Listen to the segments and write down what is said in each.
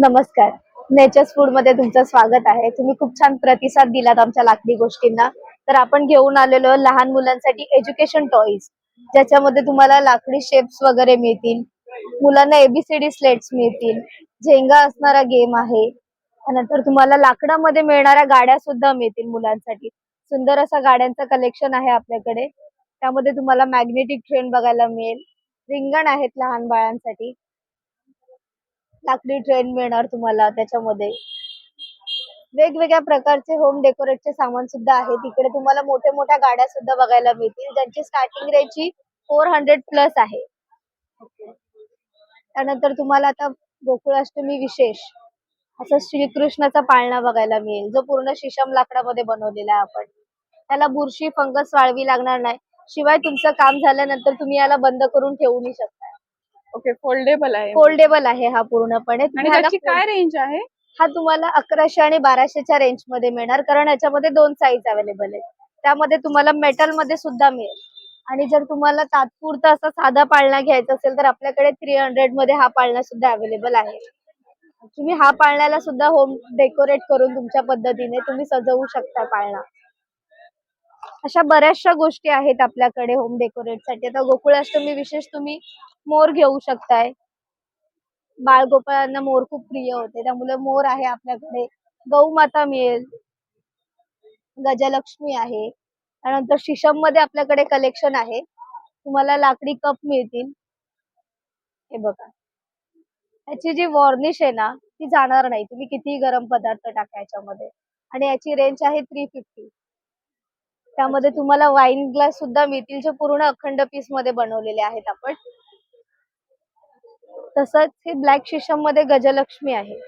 नमस्कार. नेचर्स फूडमध्ये तुमचं स्वागत आहे. तुम्ही खूप छान प्रतिसाद दिलात आमच्या लाकडी गोष्टींना. तर आपण घेऊन आलेलो लहान मुलांसाठी एज्युकेशन टॉईज ज्याच्यामध्ये तुम्हाला लाकडी शेप्स वगैरे मिळतील. मुलांना एबीसीडी स्लेट्स मिळतील. झेंगा असणारा गेम आहे. त्यानंतर तुम्हाला लाकडामध्ये मिळणाऱ्या गाड्या सुद्धा मिळतील मुलांसाठी. सुंदर असा गाड्यांचं कलेक्शन आहे आपल्याकडे. त्यामध्ये तुम्हाला मॅग्नेटिक ट्रेन बघायला मिळेल. रिंगण आहेत लहान बाळांसाठी. लाकडी ट्रेन मिळणार तुम्हाला त्याच्यामध्ये. वेगवेगळ्या प्रकारचे होम डेकोरेटचे सामान सुद्धा आहे तिकडे तुम्हाला मोठ्या मोठ्या गाड्या सुद्धा बघायला मिळतील ज्यांची स्टार्टिंग रेंजची फोर हंड्रेड प्लस आहे. त्यानंतर तुम्हाला आता गोकुळाष्टमी विशेष असं श्रीकृष्णाचा पाळणा बघायला मिळेल जो पूर्ण शिशम लाकडामध्ये बनवलेला आहे आपण. त्याला बुरशी फंगस वाळवी लागणार नाही. शिवाय तुमचं काम झाल्यानंतर तुम्ही याला बंद करून ठेवूही शकता. ओके फोल्डेबल आहे. फोल्डेबल आहे हा पूर्णपणे. आणि त्याची काय रेंज आहे? हा तुम्हाला अकराशे आणि बाराशेच्या रेंजमध्ये मिळणार कारण याच्यामध्ये दोन साईज अवेलेबल आहेत. त्यामध्ये तुम्हाला मेटलमध्ये सुद्धा मिळेल. आणि जर तुम्हाला तात्पुरता असा साधा पाळणा घ्यायचा असेल तर आपल्याकडे थ्री हंड्रेडमध्ये हा पाळणा सुद्धा अवेलेबल आहे. तुम्ही हा पाळण्याला सुद्धा होम डेकोरेट करून तुमच्या पद्धतीने तुम्ही सजवू शकता पाळणा. अशा बऱ्याचशा गोष्टी आहेत आपल्याकडे होम डेकोरेटसाठी आता गोकुळाष्टमी विशेष तुम्ही मोर घेऊ शकताय. बाळगोपाळांना मोर खूप प्रिय होते. त्यामुळे मोर आहे आपल्याकडे. गौमाता मिळेल. गजलक्ष्मी आहे. त्यानंतर शिशममध्ये आपल्याकडे कलेक्शन आहे. तुम्हाला लाकडी कप मिळतील. हे बघा. याची जी वॉर्निश आहे ना ती जाणार नाही. तुम्ही कितीही गरम पदार्थ टाका याच्यामध्ये. आणि याची रेंज आहे थ्री फिफ्टी त्यामध्ये तुम्हाला वाईन ग्लास सुद्धा मिळतील जे पूर्ण अखंड पीसमध्ये बनवलेले आहेत आपण. तसंच हे ब्लॅक शिशममध्ये गजलक्ष्मी आहे.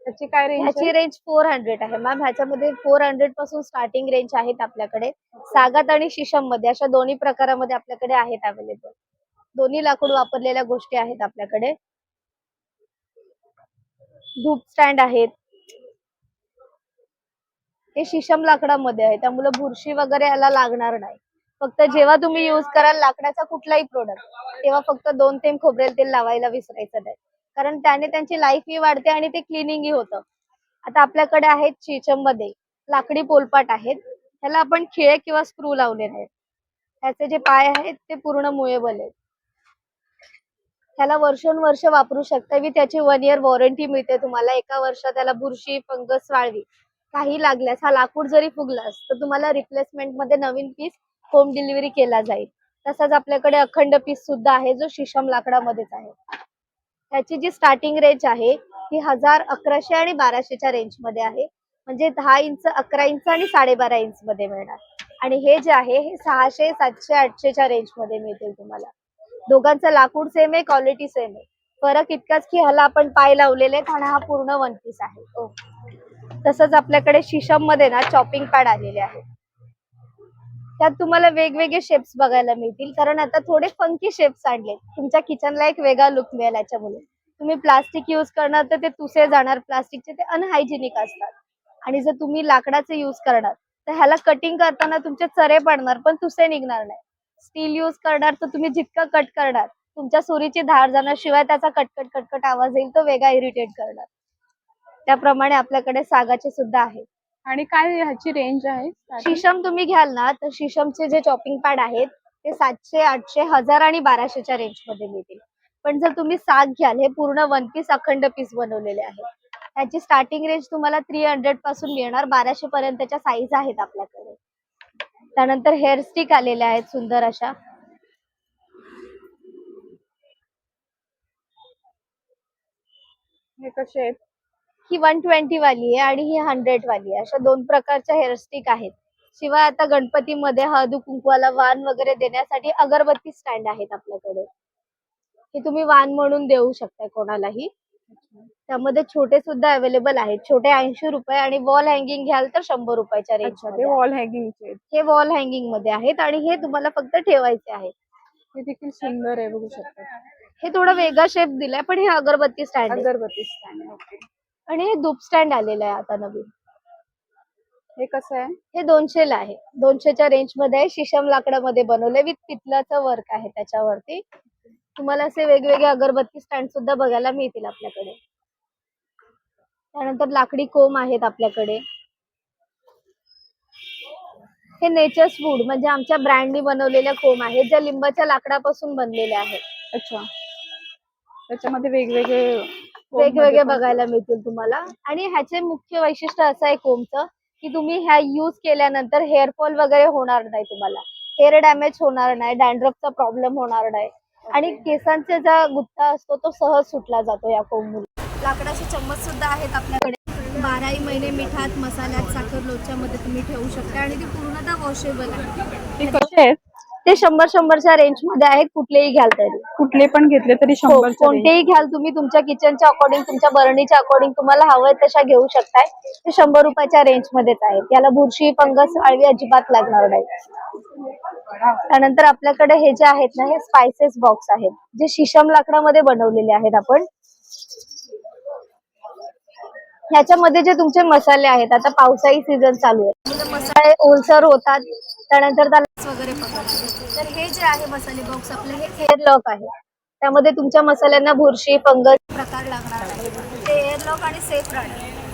त्याची काय रेंज ह्याची रेंज फोर हंड्रेड आहे. मॅम ह्याच्यामध्ये फोर हंड्रेडपासून स्टार्टिंग रेंज आहेत आपल्याकडे. सागात आणि शिशममध्ये अशा दोन्ही प्रकारामध्ये आपल्याकडे आहेत अवेलेबल दोन्ही लाकूड वापरलेल्या गोष्टी आहेत आपल्याकडे. धूप स्टँड आहेत. हे शिशम लाकडामध्ये आहे. त्यामुळे बुरशी वगैरे याला लागणार नाही. फक्त जेव्हा तुम्ही युज कराल लाकडाचा कुठलाही प्रोडक्ट तेव्हा फक्त दोन थेंब खोबरेल तेल लावायला विसरायचं नाही. कारण त्याने त्यांची लाईफही वाढते आणि ते क्लिनिंगही होतं. आता आपल्याकडे आहेत शिशममध्ये लाकडी पोलपाट आहेत. ह्याला आपण खिळे किंवा स्क्रू लावले नाहीत. त्याचे जे पाय आहेत ते पूर्ण मुळेबल आहेत. त्याला वर्षानुवर्ष वापरू शकता. मी त्याची वन इयर वॉरंटी मिळते तुम्हाला. एका वर्षात त्याला बुरशी फंगस वाळवी काही लागल्यास हा लाकूड जरी फुगलास तर तुम्हाला रिप्लेसमेंटमध्ये नवीन पीस होम डिलिव्हरी केला जाईल. तसंच आपल्याकडे अखंड पीस सुद्धा आहे जो शिशम लाकडामध्येच आहे. त्याची जी स्टार्टिंग रेंज आहे ती हजार अकराशे आणि बाराशेच्या रेंजमध्ये आहे. म्हणजे दहा इंच अकरा इंच आणि साडेबारा इंच मध्ये मिळणार. आणि हे जे आहे हे सहाशे सातशे आठशेच्या रेंजमध्ये मिळतील तुम्हाला. दोघांचं लाकूड सेम आहे क्वालिटी सेम आहे. फरक इतकाच की ह्याला आपण पाय लावलेले आहेत आणि हा पूर्ण वन पीस आहे. ओके तसंच आपल्याकडे शिशममध्ये ना चॉपिंग पॅड आलेले आहे त्यात तुम्हाला वेगवेगळे शेप्स बघायला मिळतील. कारण आता थोडे फंकी शेप्स आणले तुमच्या किचनला एक वेगळा लुक मिळेल याच्यामुळे. तुम्ही प्लास्टिक युज करणार तर ते तुसे जाणार. प्लास्टिकचे ते अनहायजेनिक असतात. आणि जर तुम्ही लाकडाचे युज करणार तर ह्याला कटिंग करताना तुमचे चरे पडणार पण तुसे निघणार नाही. स्टील युज करणार तर तुम्ही जितकं कट करणार तुमच्या सुरीची धार जाणार शिवाय त्याचा कटकट कटकट आवाज येईल तो वेगळा इरिटेट करणार. त्याप्रमाणे आपल्याकडे सागाचे सुद्धा आहे. आणि काय ह्याची रेंज आहे? शिशम तुम्ही घ्याल ना तर शिशमचे जे चॉपिंग पॅड आहेत ते सातशे आठशे हजार आणि बाराशेच्या रेंजमध्ये मिळतील. पण जर तुम्ही साग घ्याल हे पूर्ण वन पीस अखंड पीस बनवलेले आहे. त्याची स्टार्टिंग रेंज तुम्हाला थ्री हंड्रेडपासून मिळणार बाराशे पर्यंतच्या साईज आहेत आपल्याकडे. त्यानंतर हेअर स्टिक आलेल्या आहेत सुंदर अशा. हे कसे आहेत? ही वन ट्वेंटी वाली आहे आणि ही हंड्रेड वाली आहे. अशा दोन प्रकारच्या हेअरस्टिक आहेत. शिवाय आता गणपतीमध्ये हळदी कुंकवाला वाण वगैरे देण्यासाठी अगरबत्ती स्टँड आहेत आपल्याकडे. हे तुम्ही वाण म्हणून देऊ शकता कोणालाही. त्यामध्ये छोटे सुद्धा अवेलेबल आहेत. छोटे ऐंशी रुपये आणि वॉल हँगिंग घ्याल तर शंभर रुपयाच्या रेंज ते वॉल आहेत हे वॉल हँगिंगमध्ये आहेत आणि हे तुम्हाला फक्त ठेवायचे आहेत. हे देखील सुंदर आहे बघू शकता. हे थोडा वेगळा शेप दिलाय पण हे अगरबत्ती स्टँड आहे. अगरबत्ती स्टँड आहे ओके. आणि हे धूप स्टँड आलेलं आहे आता नवीन. हे कसं आहे? हे दोनशे ला आहे. दोनशेच्या रेंजमध्ये आहे. शिशम लाकडामध्ये बनवले विथ पितलाचं वर्क आहे त्याच्यावरती. तुम्हाला असे वेगवेगळे अगरबत्ती स्टँड सुद्धा बघायला मिळतील आपल्याकडे. त्यानंतर लाकडी कोंब आहेत आपल्याकडे. हे नेचर्स वूड म्हणजे आमच्या ब्रँडनी बनवलेल्या कोंब आहेत ज्या लिंबाच्या लाकडापासून बनलेल्या आहेत. अच्छा. त्याच्यामध्ये वेगवेगळे वेगवेगळे बघायला मिळतील तुम्हाला. आणि ह्याचे मुख्य वैशिष्ट्य असं आहे कोमचं की तुम्ही ह्या यूज केल्यानंतर हेअरफॉल वगैरे होणार नाही तुम्हाला. हेअर डॅमेज होणार नाही डॅन्ड्रफचा प्रॉब्लेम होणार नाही. आणि केसांचा जो गुत्ता असतो तो सहज सुटला जातो या कोंबमुळे लाकडाचे चम्मच सुद्धा आहेत आपल्याकडे. बाराही महिने मिठात मसाल्यात साखर लोच्यामध्ये तुम्ही ठेवू शकता आणि ती पूर्णतः वॉशेबल आहे. ते शंभर शंभरच्या रेंजमध्ये आहेत कुठलेही घ्याल तरी. कुठले पण घेतले तरी हो, शंभर कोणतेही घ्याल तुम्ही तुमच्या किचनच्या अकॉर्डिंग तुमच्या बरणीच्या अकॉर्डिंग तुम्हाला हवंय तशा घेऊ शकताय. ते शंभर रुपयाच्या रेंज मध्येच आहेत. याला बुरशी फंगस आळवी अजिबात लागणार नाही. त्यानंतर आपल्याकडे हे जे आहेत ना हे स्पायसेस बॉक्स आहेत. जे शिशम लाकडामध्ये बनवलेले आहेत आपण. ह्याच्यामध्ये जे तुमचे मसाले आहेत आता पावसाळी सीझन चालू आहे. मसाले ओलसर होतात. त्यानंतर त्याला वगैरे पकडतात तर हे जे आहे मसाले बॉक्स आपले हे हेअर लॉक आहे. त्यामध्ये तुमच्या मसाल्यांना बुरशी फंगस प्रकार लागणार नाही ते एअर लॉक आणि सेफ राहणार